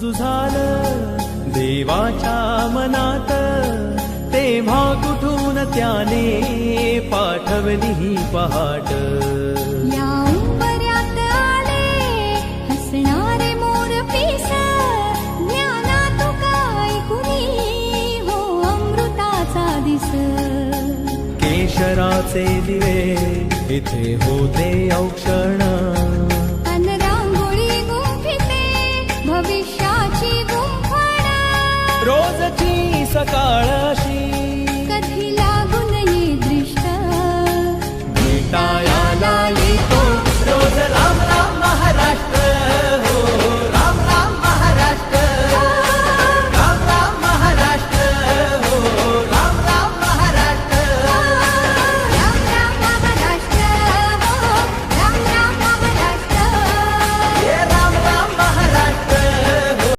मंजू झालं. देवाच्या मनात तेव्हा कुठून त्याने पाठवली ही पहाट. हो अमृताचा दिस. केशराचे दिवे इथे होते औक्षण. रोजची सकाळ